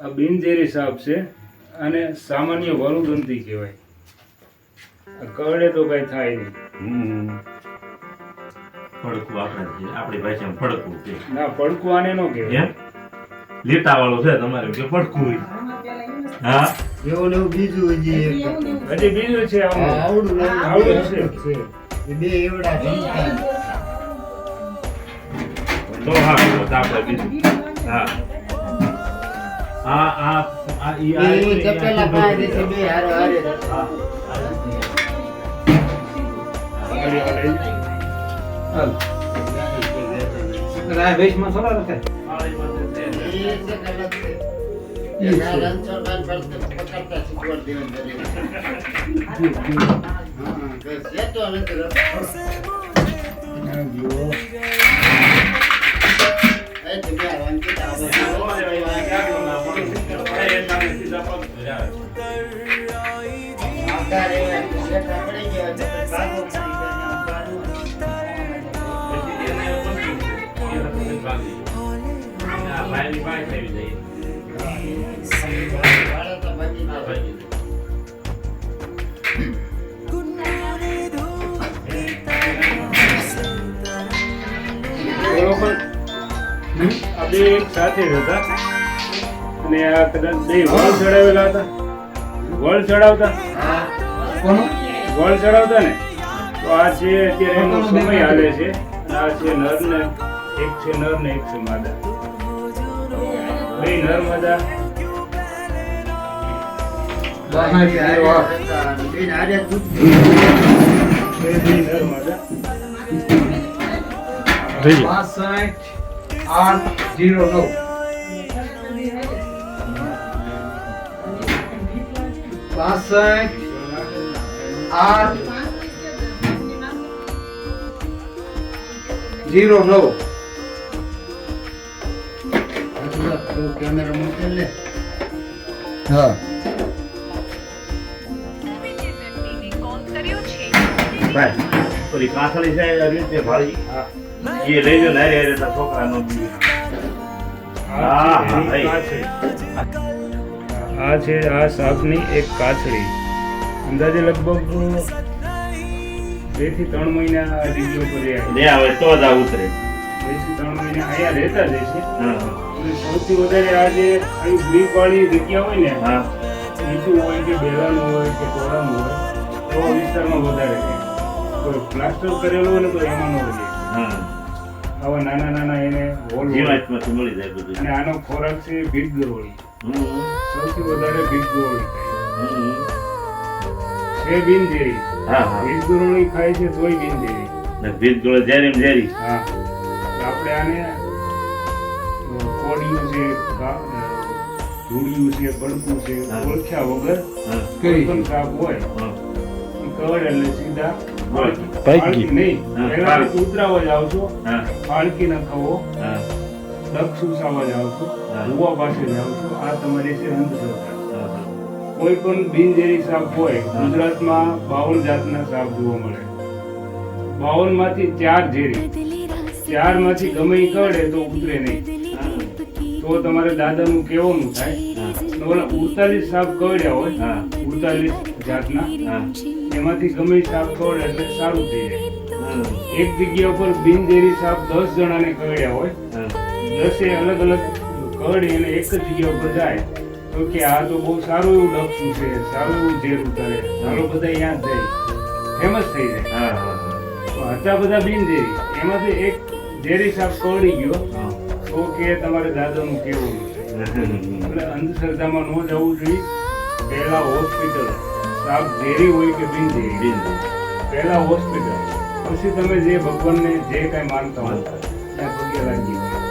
આ બિનઝેરી સાપ છે અને સામાન્ય વરુદંતી કહેવાય. કરડે તો કઈ થાય નહીં. ફડકું આપણે આપણી ભાષામાં ફડકું છે. ના પડકું આને નો કહેવાય. લીટા વાળું છે તમારે કે ફડકું હોય. હા. એવું ને એવું બીજું હજી બીજું છે આવડું આવડું છે. બે એવડા તો હા તો આપણે બીજું હા આ આ આ ઈ આ એ ચપેલા પાય છે બે હારે હારે હા. ઘડી વાર લઈ લે. હાલ. આ ઈ બધું છે. એ છે ગલત છે. એ તો બે રણછોડ I'm going બે એક સાથે જ હતા અને આ કદાચ બે વળ ચડાવેલા હતા. વળ ચડાવતા? વળ ચડાવતા ને? તો આ છે અત્યારે એનો સમય હાલે છે. અને આ છે નર ને એક છે નર ને એક છે માદા. બે નર માદા. બે નર માદા. બાસઠ. આઠ જીરો નવ પાસઠ આઠ જીરો નવ કેમેરા મૂકી લે હા. ભાઈ, ઓલી કાંસળી છે એ રીતે ભાળી. એ લઈ લો ને હારે તારા છોકરાનો બી. હા. આ છે આ સાપની એક કાછડી અંદાજે લગભગ બેથી ત્રણ મહિના આ ડીજો પર લે આવે તો જ આ ઉતરે. બેથી ત્રણ મહિના અહીંયા રહેતા જ છે સૌથી વધારે આ જે અહીં ગ્રીપ વાળી જગ્યા હોય ને હા. નીચું હોય કે બેલાનું હોય કે ટોળાનું હોય તો વિસ્તારમાં વધારે છે. કોઈ પ્લાસ્ટર કરેલું હોય ને તો એમાં ન રહે આવા નાના નાના એને હોલ હોય. જીવાતમાંથી મળી જાય બધું. અને આનો ખોરાક છે ભીત ગરોળી સૌથી વધારે ભીત ગરોળી ખાય. છે બિનઝેરી હા હા. ભીત ગરોળી ખાય છે તોય બિનઝેરી ને ભીત ગરોળી ઝેરી ઝેરી. હા. આપણે આને કોડિયું છે ધૂળિયું છે બળકું છે ઓળખ્યા વગર હા. કોઈ પણ કાપ હોય કવર એટલે સીધા નહીં. પાસે આ તમારી છે અંધશ્રદ્ધા. કોઈ પણ સાપ હોય ગુજરાતમાં બાવન જાતના સાપ જોવા મળે. બાવનમાંથી ચાર ઝેરી. ચારમાંથી ગમે કરડે તો ઉતરે નહીં. તો તમારે દાદાનું કેવાનું થાય ઉડતાલીસ સાપ કરડ્યા હોય ઉડતાલીસ જાતના. હા. એમાંથી ગમે સાપ ખવડે એટલે સારું થઈ જાય. એક જગ્યા ઉપર બિનઝેરી સાપ દસ જણાને કવડ્યા હોય. દસે અલગ અલગ કવડી અને એક જ જગ્યા ઉપર જાય. તો કે આ તો બહુ સારું એવું ડક્ષું છે સારું એવું ઝેર ઉતારે. ચાલો બધા યાદ જાય. ફેમસ થઈ જાય. હતા બધા બિનઝેરી એમાંથી એક ઝેરી સાપ કવડી ગયો. તો કે તમારે દાદાનું કેવું એટલે અંધશ્રદ્ધામાં ન જવું જોઈએ. પહેલા હોસ્પિટલ. સાપ ઝેરી હોય કે બિનઝેરી હોય પહેલાં હોસ્પિટલ પછી તમે જે ભગવાનને જે કાંઈ માનતા હોય ત્યાં પગે લાગી